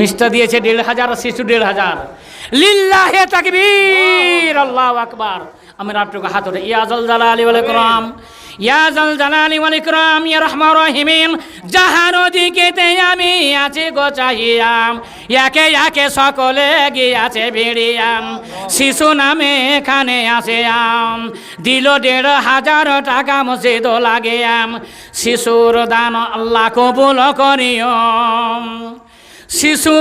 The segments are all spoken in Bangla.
মিস্টার দিয়েছে দেড় হাজার শিশু দেড় হাজার। লিল্লাহে তাকবীর, আল্লাহ আকবার। আমি রাতটুকু হাত ওঠে ইয়াজল জালালি ওয়াল ইকরাম ইয়াজল জালালি ওয়াল ইকরাম, ইয়া রহমান রহিমিন যাহার দিকেতে আমি আছি গো চাহিয়াম। ইয়াকে ইয়াকে সকলে গিয়াছে ভিড়িয়াম। শিশু নামে এখানে আসে আম দিল দেড় হাজার টাকা মসজিদ লাগে আম শিশুর দান আল্লাহ কবুল করিয়ম। শিশু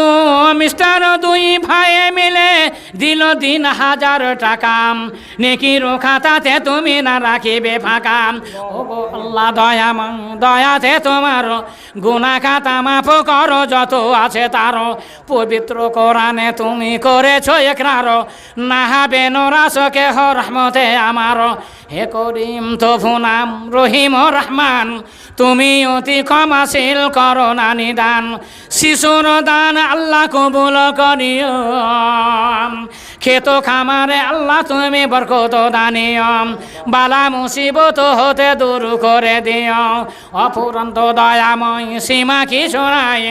মিস্টার দুই ভাই মিলে দিল তিন হাজার টাকা। নেকির খাতাতে তুমি না রাখিবে ফাঁকা। ও আল্লাহ, দয়া দয়াতে তোমার গুনা খাতা মাফ করো, যত আছে তার পবিত্র কোরআনে তুমি করেছ একরার নাহাবে নরাসকে হ রহমতে আমার। হে করিম তো নাম রহিম রহমান। তুমি অতি ক্ষমাশীল করো না নিদান। শিশুর দান আল্লাহ কবুল করিও। খেত খামারে আল্লাহ তুমি বরকত দানিয়ম বালা মুসিবত হতে দূর করে দিও। অপুরন্ত দয়াময় সীমা কি শোনাই?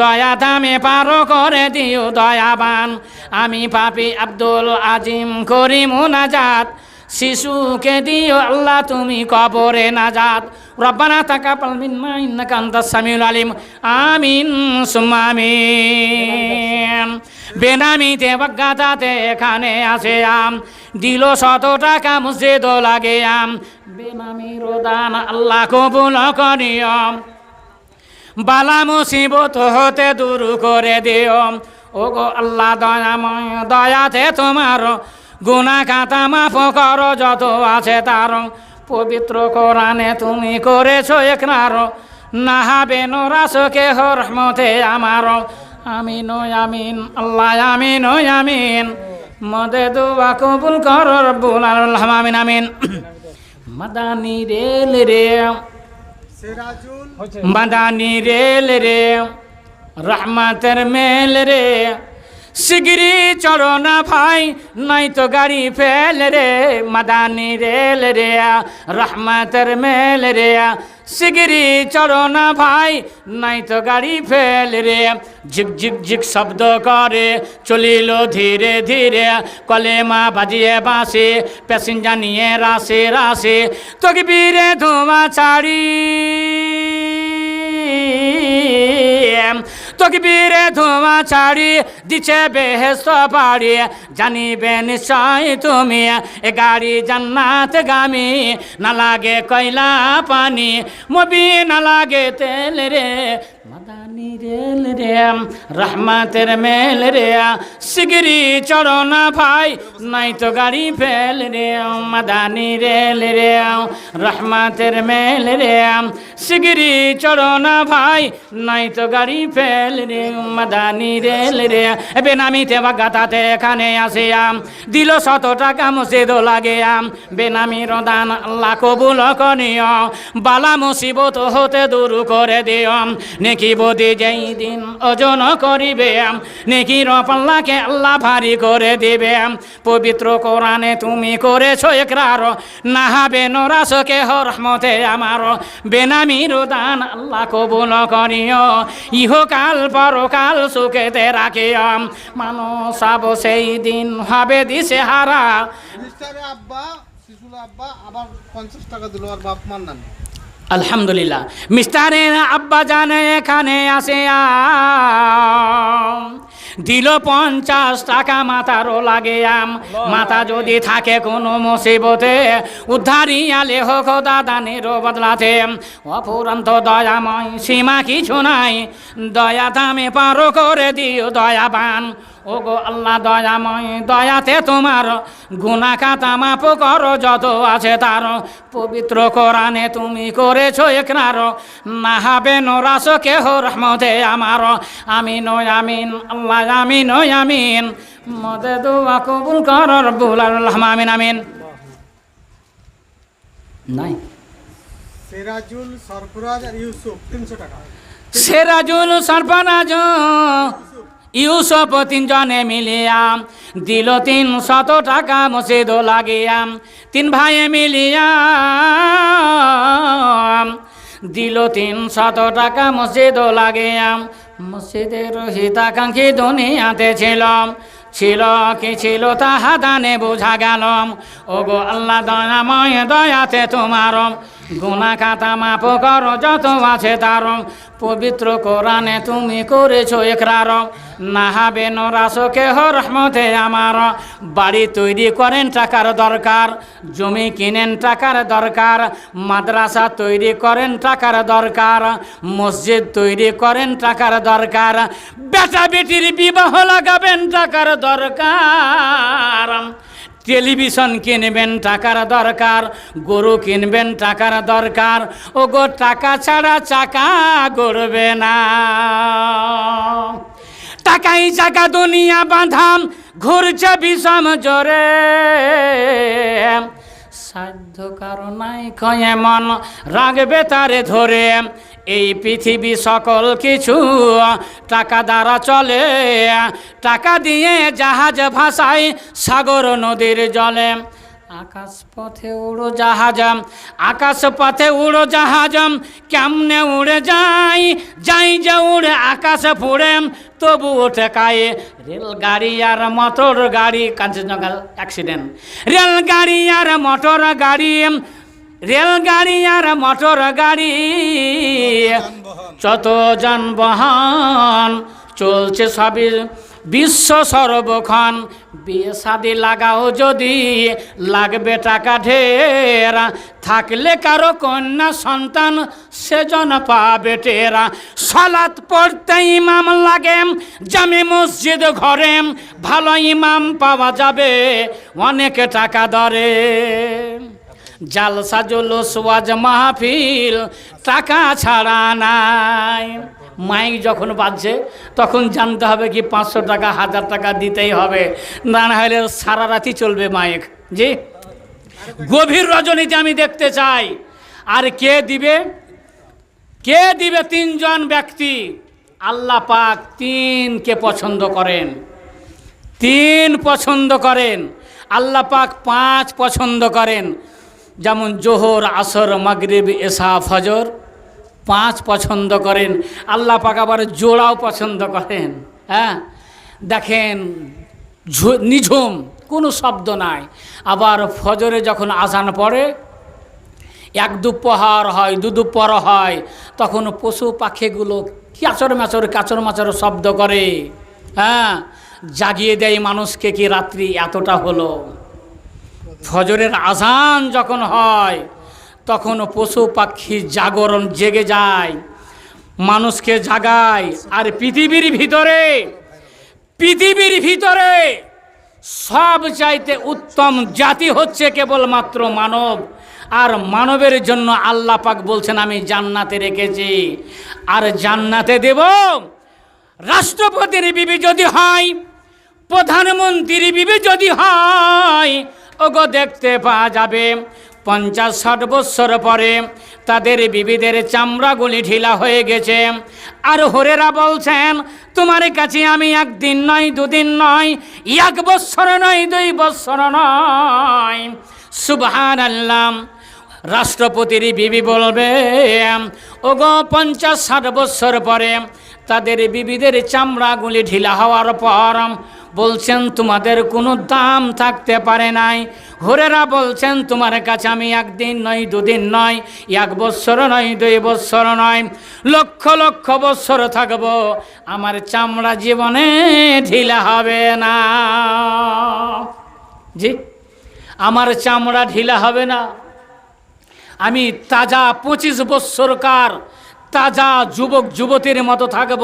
দয়া দামে পার করে দিও দয়াবান। আমি পাপি আব্দুল আজিম করি মুনাজাত শিশুকে দিও আল্লাহ, তুমি কবরে নাজাত। রব্বানা তাকাব্বাল মিন্না ইন্নাকা আনতাস সামিউল আলিম। আমিন, সুম্মা আমিন। বেনামিতে বাগ্গাতাতে এখানে আসে আম। দিল শত টাকা মসজিদ লাগে আম। বেনামির দান আল্লাহ কবুল করিয়ম বালা মুসিবত হতে দূর করে দিও। ও গো আল্লাহ দয়াময় দয়াতে তোমার গুনা খাতা মাফ করো যত আছে তার। পবিত্র কোরআনে তুমি করেছ একনার। নাহাবে নোরাসকে হরমতে আমার। আমিন আমিন আল্লাহ আমিন ও আমিন। মদে দোয়া কবুল কর রব্বুল আমিন আমিন। মাদানি রেল রে। মাদানি রেল রে। রহমতের মেল রে। শিগরি চড়ো না ভাই নাই তো গাড়ি ফেল রে, মাদানি রেল রে, রহমতের মেল রে। শিগরি চড়ো না ভাই নাই তো গাড়ি ফেল রে। ঝিক ঝিক ঝিক শব্দ করে, চলিল ধীরে ধীরে। কলেমা বাজিয়ে বাসে প্যাসেঞ্জার নিয়ে রাসে রাসে তোকে বীরে ধোঁয়া ছাড়ি। তোকে বীরে ধোঁয়া ছাড়ি, দিছে বেহেস্ত পাড়ি জানিবে নিশ্চয় তুমি, এ গাড়ি জান্নাত গামি, না লাগে কয়লা পানি। মবি না লাগে তেল রে রেল রহমতের মেল রে শিগরি চড়ো না ভাই, নাই তো গাড়ি ফেল রে মাদানি রেল রে রহমতের মেল রে শিগরি চড়ো না ভাই, নাই তো গাড়ি ফেল রে মাদানি রেল রে বেনামিতে বাগাতাতে এখানে আসে আম দিল শত টাকা মসজিদ লাগে আম বেনামির দান আল্লাহ কবুল করিও বালা মুসিবত হতে দূর করে দিও নেকি বদি যেই দিন ওজন করিবে নেকির পাল্লাকে আল্লাহ ভারী করে দিবে পবিত্র কোরআনে তুমি করেছ একরার, নাহাবে নরাসকে হরমতে আমার। বেনামির দান আল্লাহ কবুল করিও, ইহকাল পরকাল সুখেতে রাখিও মানুষ আব সেই দিন হবে দিশে হারা। আব্বা শিশুল আব্বা, আবার পঞ্চাশ টাকা দিল আর বাপ মার নামে। আলহামদুলিল্লাহ। মিস্টারের আব্বা জানে এখানে আসে। দিল পঞ্চাশ টাকা মাথারও লাগে আম। মাথা যদি থাকে কোনো মুসিবতে, উদ্ধারি আলে হোক দাদানের বদলাতে। অপুরন্ত দয়াময় সীমা কিছু নাই, দয়া দামে পারো করে দিও দয়াবান। ও গো আল্লাহ দয়াময় দয়াতে তোমার গুনা খাতা মাপ করো যত আছে তার। পবিত্র কোরআনে তুমি করেছ একনার। নাহাবে নরাস কেহ রহমতে আমার। আমিন ও আমিন আল্লাহ আমিন ও আমিন। মদে দোয়া কবুল কর রব্বুল আমিন আমিন। নাই। সিরাজুল সরফরাজ আর ইউসুফ তিনশো টাকা। সেরাজুল সরফরাজ। ইউসুফ তিনজনে মিলিয়াম, দিল তিন শত টাকা মসজিদ লাগিয়াম, তিন ভাই মিলিয়াম, দিল তিন শত টাকা মসজিদ লাগিয়াম, মসজিদের হিতাকাঙ্ক্ষী দুনিয়াতে ছিলাম, ছিল কি ছিল তাহা দানে বোঝা গেল ও গো আল্লাহ দয়াময় দয়াতে তোমার গুনা খাতা মাপ করো যত আছে তার পবিত্র কোরআনে তুমি করেছ একরার নাহাবে নরাসো কেহ রহমতে আমার। বাড়ি তৈরি করেন টাকার দরকার, জমি কিনেন টাকার দরকার, মাদ্রাসা তৈরি করেন টাকার দরকার, মসজিদ তৈরি করেন টাকার দরকার, বেটা বেটির বিবাহ লাগাবেন টাকার দরকার। টেলিভিশন কিনবেন টাকার দরকার, গরু কিনবেন টাকার দরকার ও গো টাকা ছাড়া চাকা গড়বে না। টাকাই চাকা দুনিয়া বাঁধাম, ঘুরছে বিষম জোরে। সাধ্য কারণাই কয়ে মন রাখবে তারে ধরে। এই পৃথিবী সকল কিছু টাকা দ্বারা চলে। টাকা দিয়ে জাহাজ ভাসায় সাগর নদীর জলে। আকাশ পথে উড়ো জাহাজ আকাশ পথে উড়ো জাহাজ কেমনে উড়ে যাই? যাই যে উড়ে আকাশে ফুড়ে তবু ঠেকায় রেলগাড়ি আর মোটর গাড়ি কাঞ্চনজঙ্ঘা অ্যাক্সিডেন্ট রেলগাড়ি আর মোটর গাড়ি রেলগাড়ি আর মোটর গাড়ি যত যানবাহন চলছে সবই। বিশ্ব সর্বক্ষণ বিয়ে লাগাও যদি, লাগবে টাকা ঢের। থাকলে কারও কন্যা সন্তান সেজন পাবে টেরা। সলাৎ পড়তে ইমাম লাগে, জামে মসজিদ ঘরে। ভালো ইমাম পাওয়া যাবে, অনেক টাকা দরে। জালসা জুলুস, ওয়াজ মাহফিল, টাকা ছাড়া নাই। মাইক যখন বাজছে, তখন জানতে হবে কি পাঁচশো টাকা, হাজার টাকা দিতেই হবে। না না হলে সারা রাতি চলবে মাইক। জি? গভীর রজনীতে আমি দেখতে চাই। আর কে দিবে? কে দিবে তিনজন ব্যক্তি? আল্লাহ পাক তিনকে পছন্দ করেন। তিন পছন্দ করেন। আল্লাহ পাক পাঁচ পছন্দ করেন। যেমন জোহর, আসর, মাগরিব এসা ফজর। পাঁচ পছন্দ করেন। আল্লাহ পাক আবার জোড়াও পছন্দ করেন। হ্যাঁ? দেখেন নিঝুম, কোনো শব্দ নাই। আবার ফজরে যখন আজান পড়ে, এক দুপহার হয়, দু দুপর হয়, তখন পশু পাখিগুলো ক্যাচর ম্যাচর, কাচর মাচর শব্দ করে। হ্যাঁ? জাগিয়ে দেয় মানুষকে কি রাত্রি এতটা হলো? ফজরের আজান যখন হয় তখন পশু পাখি জাগরণ জেগে যায়, মানুষকে জাগায়, আর পৃথিবীর ভিতরে পৃথিবীর ভিতরে সব চাইতে উত্তম জাতি হচ্ছে কেবলমাত্র মানব। আর মানবের জন্য আল্লাহ পাক বলছেন, আমি জান্নাতে রেখেছি। আর জান্নাতে দেব রাষ্ট্রপতির বিবি যদি হয়, প্রধানমন্ত্রীর বিবি যদি হয়, ওগো দেখতে পাওয়া যাবে। পঞ্চাশ ষাট বৎসর পরে তাদের বিবিদের চামড়াগুলি ঢিলা হয়ে গেছে। আর হরেরা বলছেন, তোমার কাছে আমি একদিন নয়, দুদিন নয়, এক বৎসর নয়, দুই বৎসর নয়। সুবহান আল্লাহ রাষ্ট্রপতির বিবি বলবে, ওগো পঞ্চাশ ষাট বৎসর পরে তাদের বিবিদের চামড়াগুলি ঢিলা হওয়ার পর বলছেন, তোমাদের কোনো দাম থাকতে পারে নাই। হরেরা বলছেন, তোমার কাছে আমি একদিন নয়, দুদিন নয়, এক বৎসর নয়, দুই বৎসর নয়, লক্ষ লক্ষ বৎসর থাকব। আমার চামড়া জীবনে ঢিলা হবে না। জি, আমার চামড়া ঢিলা হবে না। আমি তাজা পঁচিশ বৎসরকার তাজা যুবক যুবতীর মতো থাকব।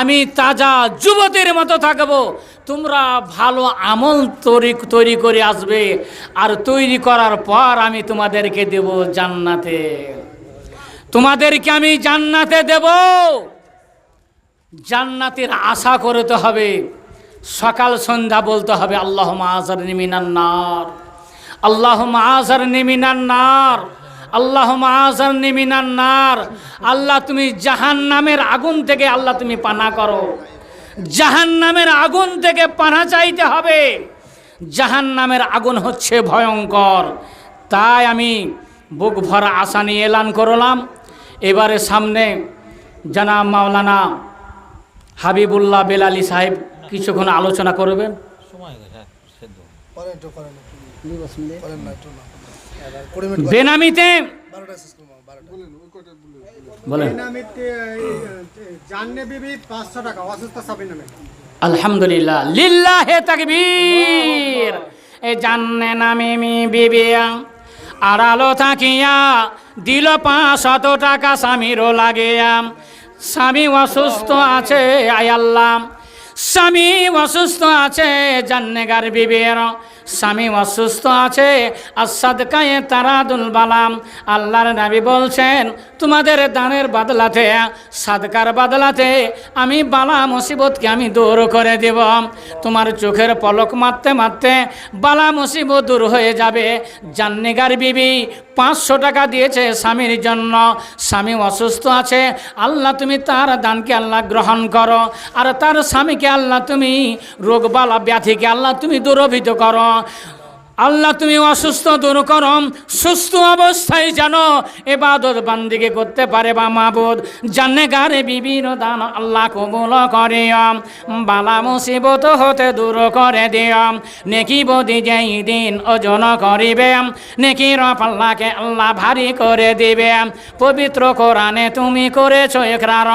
আমি তাজা যুবতীর মতো থাকব। তোমরা ভালো আমল তৈরি তৈরি করে আসবে। আর তৈরি করার পর আমি তোমাদেরকে দেব জান্নাতে। তোমাদেরকে আমি জান্নাতে দেব। জান্নাতের আশা করতে হবে। সকাল সন্ধ্যা বলতে হবে আল্লাহ আজার নিমিনান্নার আল্লাহ আজার নিমিনান্নার আল্লাহ নিমিনান্নার আল্লাহ তুমি জাহান নামের আগুন থেকে আল্লাহ তুমি পানা করো। জাহান নামের আগুন থেকে পানা চাইতে হবে। জাহান নামের আগুন হচ্ছে ভয়ঙ্কর। তাই আমি বুক ভরা আশা নিয়ে এলান করলাম। এবারে সামনে জানা মাওলানা হাবিবুল্লাহ বেলালি সাহেব কিছুক্ষণ আলোচনা করবেন। সময় বেনামিতে আলহামদুলিল্লাহ। লিল্লাহে তাকবীর। এ জান্নে নামে বিবিয়া আড়ালো থাকিয়া দিল পাঁচশত টাকা স্বামীরও লাগিয়া। স্বামী অসুস্থ আছে আয়াল্লাম স্বামী অসুস্থ আছে জান্নেগার বিবের স্বামী অসুস্থ আছে আসাদকায়ে তারাদুল বালাম। আল্লাহর নাবি বলছেন, তোমাদের দানের বাদলাতে, সাদকার বাদলাতে আমি বালা মুসিবতকে আমি দূর করে দেব। তোমার চোখের পলক মারতে মারতে বালা মুসিবত দূর হয়ে যাবে। জান্নিগার বিবি পাঁচশো টাকা দিয়েছে স্বামীর জন্য। স্বামী অসুস্থ আছে, আল্লাহ তুমি তার দানকে আল্লাহ গ্রহণ করো। আর তার স্বামীকে আল্লাহ তুমি রোগবালা ব্যাধিকে আল্লাহ তুমি দুরভিত করো। আল্লাহ তুমি অসুস্থ দূর করম সুস্থ অবস্থায় যেন এবাদত বান্দিকে করতে পারে বা মাবুদ। জানে গারে বিভিন্ন দান আল্লাহ কবুল করিয়ম বালা মুসিবত হতে দূর করে দিয়ম নেকি বদি যেই দিন ওজন করিবে নেকি পাল্লাকে আল্লাহ ভারী করে দিবে পবিত্র কোরআনে তুমি করেছ একরার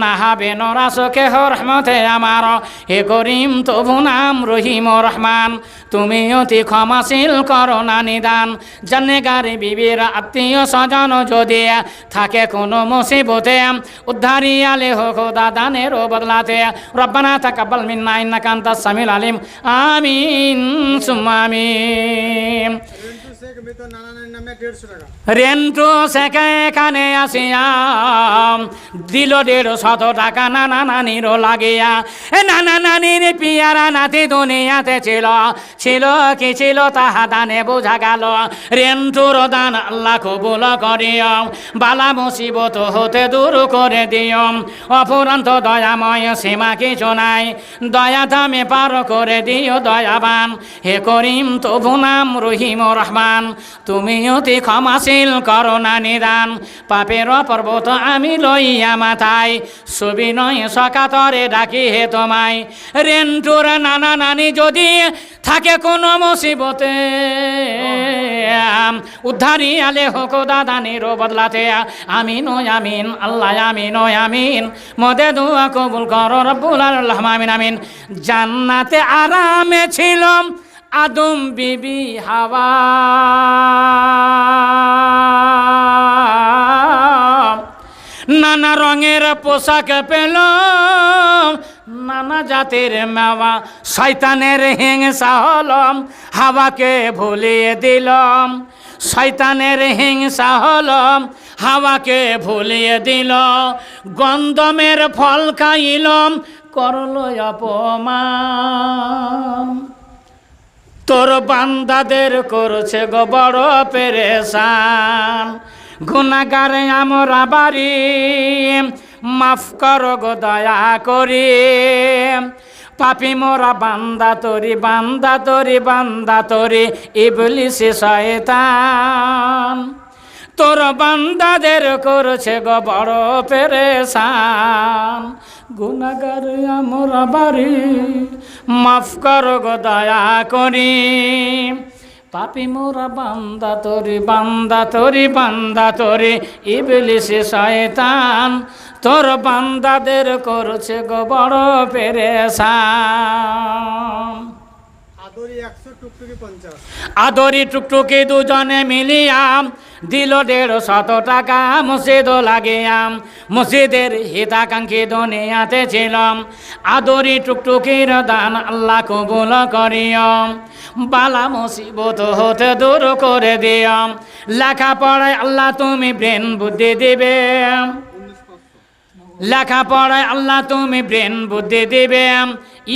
নাহাবে নরাসকে রহমতে আমার। হে করিম তবু নাম রহিম রহমান। তুমি অতি ক্ষমাশীল করোনা নিদান। জানে গাড়ি বিবির আত্মীয় স্বজন যদি থাকে কোনো মুসিবতে, উদ্ধারি আলে হোক দাদানের বদলাতে। রব্বানা তাকাব্বাল মিন্না, ইন্নাকা আনতাস সামিল আলিম। আমিন, সুম্মা আমিন। রিন্টু সেকে এখানে আসিয়াম। দিল দেড় শত টাকা নানা নানির লাগিয়া। নানা নানির পিয়ারা নাতি দুনিয়াতে ছিল। ছিল কি ছিল তাহা দানে বোঝা গেল। রেন্টুর দান আল্লাহ কবুল করিয়ম। বালা মুসিবত হতে দূর করে দিয়ম। অফুরন্ত দয়াময় সীমা কিছু নাই। দয়া দামে পার করে দিও দয়াবান। হে করিম তবু নাম রহিম রহমান। তুমি অতি ক্ষমাশীল, করোনা নিদান। পাপের পর্বত আমি লইয়া মাথায়। ছবি নয় সকাতরে ডাকি হে তোমায়। রেন্টুর নানা নানি যদি থাকে কোনো মুসিবতে উদ্ধারি আলে হোক দাদানির বদলাতে। আমিন ও আমিন, আল্লাহ আমিন ও আমিন। মদে দোয়া কবুল কর রব্বুল আল্লাহ আমিন আমিন। জান্নাতে আরামে ছিলাম। আদম বিবি হাওয়া। নানা রঙের পোশাক পেল নানা জাতের মেওয়া, শয়তানের হিংসা হলম, হাওয়াকে ভুলিয়ে দিলম। শয়তানের হিংসা হলম, হাওয়াকে ভুলিয়ে দিল গন্ধমের ফল খাইলম করল অপমান। তোর বান্দাদের করছে গো বড় পেরেশান। গুণাগারে আমরা বাড়ি, মাফ কর গো, দয়া করি। পাপি মোরা বান্দা তরি বান্দা তরি বান্দা তরি, ইবলিসে শয়তান। তোর বান্দাদের করছে গো বড় পেরেশান। গুনাগার আমরা বাড়ি মাফ কর গো দয়া করি। পাপি মোরা বান্দা তরি বান্দা তরি বান্দা তরি ইবলিসে শয়তান। তোর বান্দাদের করছে গো বড় পেরেশান। আদরি একশো টুকটুকি পঞ্চাশ। আদরি টুকটুকি দুজনে মিলিয়াম দিল দেড় শত টাকা মসজিদ লাগিয়াম। মসজিদের হিতাকাঙ্ক্ষী দুনিয়াতে ছিলাম। আদরি টুকটুকির দান আল্লাহ কবুল করিয়াম। বালা মুসিবত হতে দূর করে দিয়ম। লেখাপড়ায় আল্লাহ তুমি ব্রেন বুদ্ধি দিবে। লেখাপড়ায় আল্লাহ তুমি ব্রেন বুদ্ধি দিবে।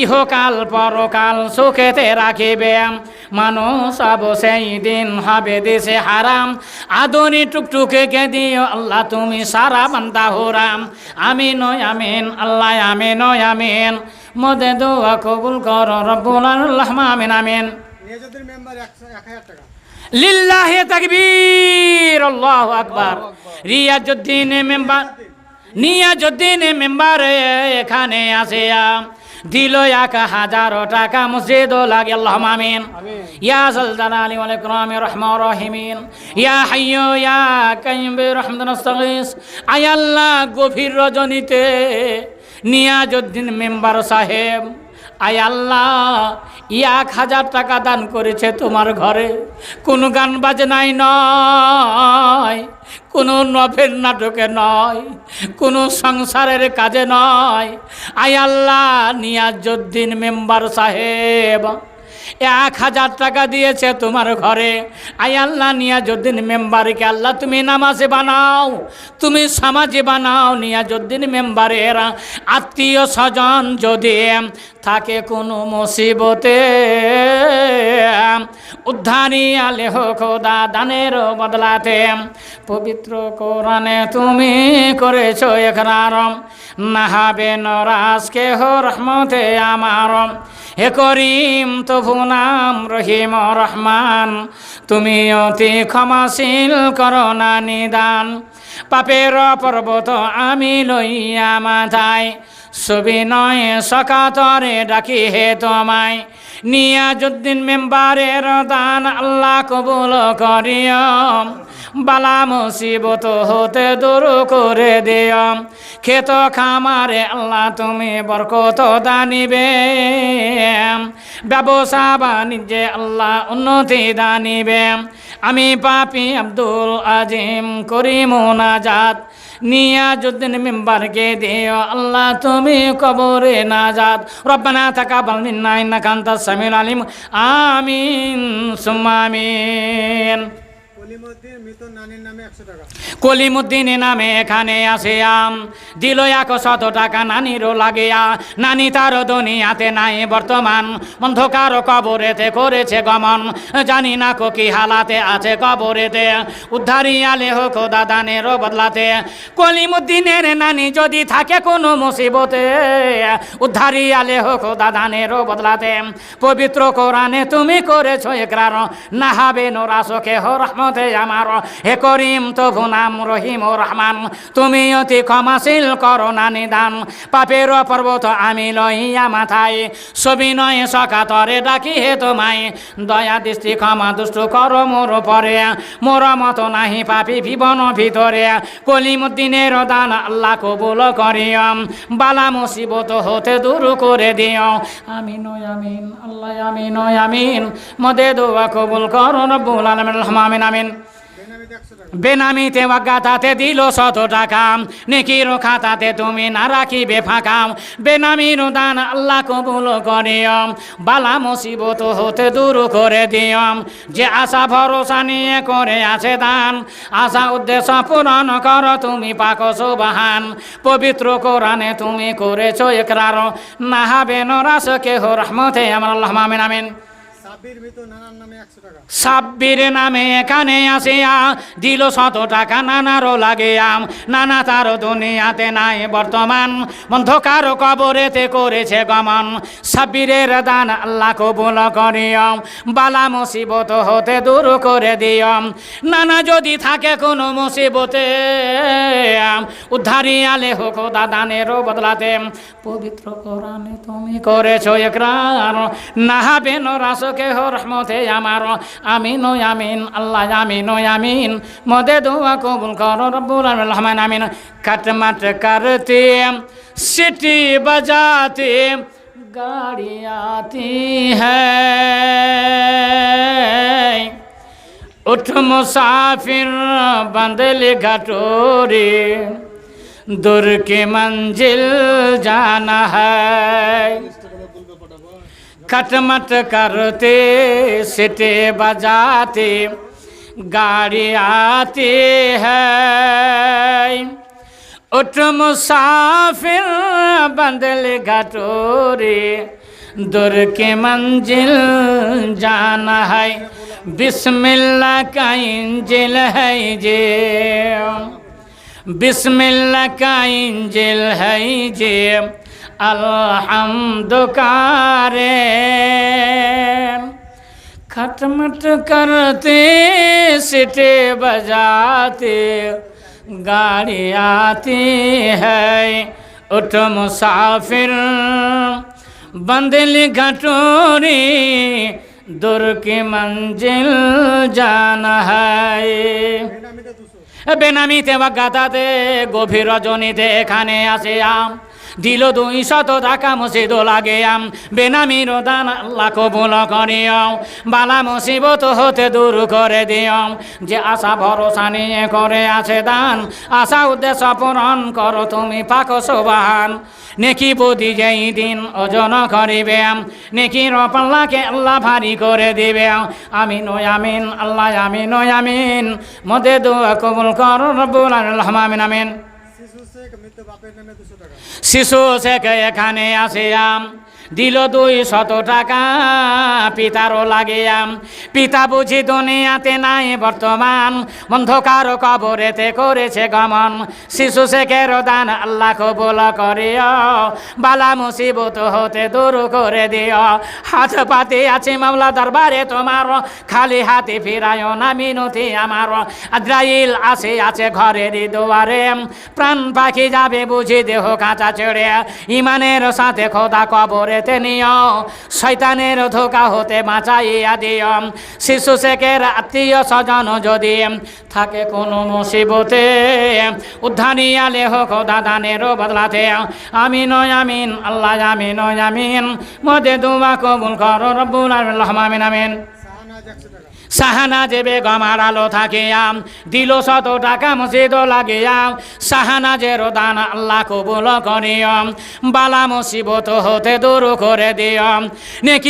ইহকাল পরকাল সুখেতে রাখিবে। মানুষ আব সেই দিন হবে দেশে হারাম। আদরি টুকটুকে কে দিও আল্লাহ তুমি সারা বান্দা হোরাম। আমি নয় আমিন আল্লাহ আমি নয় আমিন। মদে দোয়া কবুল কর রব্বুল আল্লাহ আমিন আমিন। লিল্লাহে তাকবীর আল্লাহু আকবার। রিয়াজউদ্দিন মেম্বার নিয়াজুদ্দিন মেম্বার এখানে আসে দিল এক হাজারো টাকা মসজিদ লাগে আল্লাহ মামিন ইয়া আলী মালিক ইকরাম রহমা রহিমিন। ইয়া হাইয় ইয়া কাইম্বে রহমদান আস্তাগীস। আয় আল্লাহ গভীর রজনীতে নিয়াজুদ্দিন মেম্বার সাহেব আয় আল্লাহ, এক হাজার টাকা দান করেছে তোমার ঘরে। কোনো গান বাজনাই নয়, কোনো নভের নাটকে নয়, কোনো সংসারের কাজে নয়। আয় আল্লাহ নিয়াজুদ্দিন মেম্বার সাহেব। এক হাজার টাকা দিয়েছে তোমার ঘরে। আই আল্লাহ নিয়াজুদ্দিন মেম্বারকে, আল্লাহ তুমি নামাজে বানাও, তুমি সমাজে বানাও নিয়াজুদ্দিন মেম্বারের আত্মীয় স্বজন যদি থাকে কোনো মুসিবতে, উদ্ধারি আলে খোদা দানের বদলাতে, পবিত্র কোরআনে তুমি করেছ একরার। নাহাবে নরাজকে হো রহমতে আমার। হে করিম তবু নাম রহিম রহমান। তুমি অতি ক্ষমাশীল করোনা নিদান। পাপের পর্বত আমি লইয়া মাথায়। সুবিনয় নয়, সকাতরে ডাকি হে তোমায়। নিয়াজুদ্দিন মেম্বারের দান আল্লাহ কবুল করিয়ম। বালা মুসিবত হতে দূর করে দিও খেত খামারে আল্লাহ তুমি বরকত দানিবে। ব্যবসা বাণিজ্যে আল্লাহ উন্নতি দানিবে। আমি পাপি আব্দুল আজিম করি মোনাজাত নিয়াজুদ্দিন মেম্বারকে দিও। আল্লাহ, তুমি কবরে নাজাত। রব্বানা থাকা মিন্না ইন্নাকা কান্তা সামিল আলিম। আমিন, সুম্মা আমিন। কলিমুদ্দিন নামে এখানে আসে আম দিল এক শত টাকা নানিরও লাগিয়া। নানি তার দুনিয়াতে নাই বর্তমান। অন্ধকার কবরেতে করেছে গমন। জানি না কি হালাতে আছে কবরেতে। উদ্ধারি আলে হোক দাদানেরও বদলাতে। কলিমুদ্দিনের নানি যদি থাকে কোনো মুসিবতে, উদ্ধারি আলে হোক দাদানেরও বদলাতে। পবিত্র কোরআনে তুমি করেছ একরার নাহাবে নোরাসকে হো রহমতে আমার। হে করিম, তবু নাম রহিম ও রহমান, তুমি অতি ক্ষমাশীল করো না নিদান। পাপের পর্বত আমি লইয়া মাথায়, ছবি নয় সকাতরে ডাকি হে তোমায়। দয়া দৃষ্টি, ক্ষমা দুষ্ট কর মোর পরে মোর মতো নাহি পাপি জীবন ভিতরে। কলিমুদ্দিনের দান আল্লাহ কবুল করিয়ম বালা মুসিবত হতে দূর করে দিও। আমিন আমিন, আল্লাহ আমিন আমিন। মদে দোয়া কবুল করো রব্বুল আলামিন আমিন আমিন। বেনামিতে অজ্ঞাতাতে দিল শত টাকা নেকির খাতাতে তুমি না রাখিবে ফাঁকা বেনামির দান আল্লাহ কবুল করিয়ম, বালা মুসিবত হতে দূর করে দিয়ম। যে আশা ভরসা নিয়ে করে আছে দান, আশা উদ্দেশ্য পূরণ কর তুমি পাক সুবাহান। পবিত্র কোরআনে তুমি করেছ একরার নাহাবে নরাস কেহ রহমতে। আমার আল্লাহ, আমিন আমিন। সাব্বির নামে এখানে আসিয়া দিল শত টাকা, নানারও লাগিয়া নানা তার দুনিয়াতে নাই বর্তমান। অন্ধকার কবরেতে করেছে গমন। সাব্বিরের দান আল্লাহ কবুল করিও বালা মুসিবত হতে দূর করে দিও নানা যদি থাকে কোনো মুসিবতে উদ্ধারি আলে হোক দাদানেরও বদলাতে। পবিত্র কোরআনে তুমি করেছ একরার নাহাবেন রাসকে হো রহমতে আমার আমিন ও আমিন আল্লাহ আমিন ও আমিন মদে দোয়া কবুল কর রব্বুল আলামিন রহমান আমিন কাটমাট করতে সিটি बजाते गाड़ी आती है उठ मुसाफिर बंदल घटोरे दूर की मंजिल जाना है खटमट करते सिटे बजाते, गाड़ी आती है। उठ मुसाफिर बंदल घटोरे, दूर के मंजिल जाना है। बिस्मिल्लाह का इंजिल है जे बिस्मिल्लाह का इंजिल है जे अलहमद कारे खटमट करते सिटे बजाते गाड़ी आती है उठ मुसाफिर बंदली घटोरी दूर की मंजिल जाना है বেনামিতে দুশো বেনামিতে বা গাদাতে গভীর রজনীতে এখানে আসে আম দিল দুই শত টাকা মসজিদ লাগে আম। বেনামির দান আল্লাহ কবুল করিও বালা মুসিবত হতে দূর করে দিও যে আশা ভরসা নিয়ে করে আছে দান, আশা উদ্দেশ্য পূরণ করো তুমি পাক সোবাহান। নেকি বুদ্ধি যেই দিন ওজন করিবে নেকি রপাল্লাকে আল্লাহ ভারী করে দিবে আমি। নয় আমিন, আল্লাহ আমি নয় আমিন। মদে দোয়া কবুল কর, রব্বুল আলামিন, আমিন। শিশু সেখানে এখানে আসিয়াম? দিল দুই শত টাকা। পিতারও লাগিয়াম। পিতা বুঝি দুনিয়াতে নাই বর্তমান। অন্ধকার কবরেতে করেছে গমন। শিশু শেখের দান আল্লাহ কবুল করিও। বালা মুসিবত হতে দূর করে দিও। হাত পাতে আছে মামলা দরবারে তোমার। খালি হাতে ফিরায় না মিনতি আমার। আদ্রাইল আছে আছে ঘরের দুয়ারে। প্রাণ পাখি যাবে বুঝি দেহ কাঁচা ছেড়ে ইমানের সাথে খোদা কবরেতে নিও শৈতানের ধোকা হতে বাঁচাইয়া দিও শিশু শেখের আত্মীয় স্বজন যদি থাকে কোনো মুসিবতে উদ্ধানিয়া লেহ খোদা দানেরও বদলাতে। আমি নয় আমিন, আল্লাহ আমি নয় আমিন। মদে দুবা কবুল কর, রব্বুল আমিন আমিন। সাহানা যে বেগম আলো থাকিয়াম দিল শত টাকা মসজিদ লাগিয়াম সাহানা যে রোদান আল্লাহ কবুল করিয়ম বালা মুসিবত হতে দূর করে দিয়ম নেকি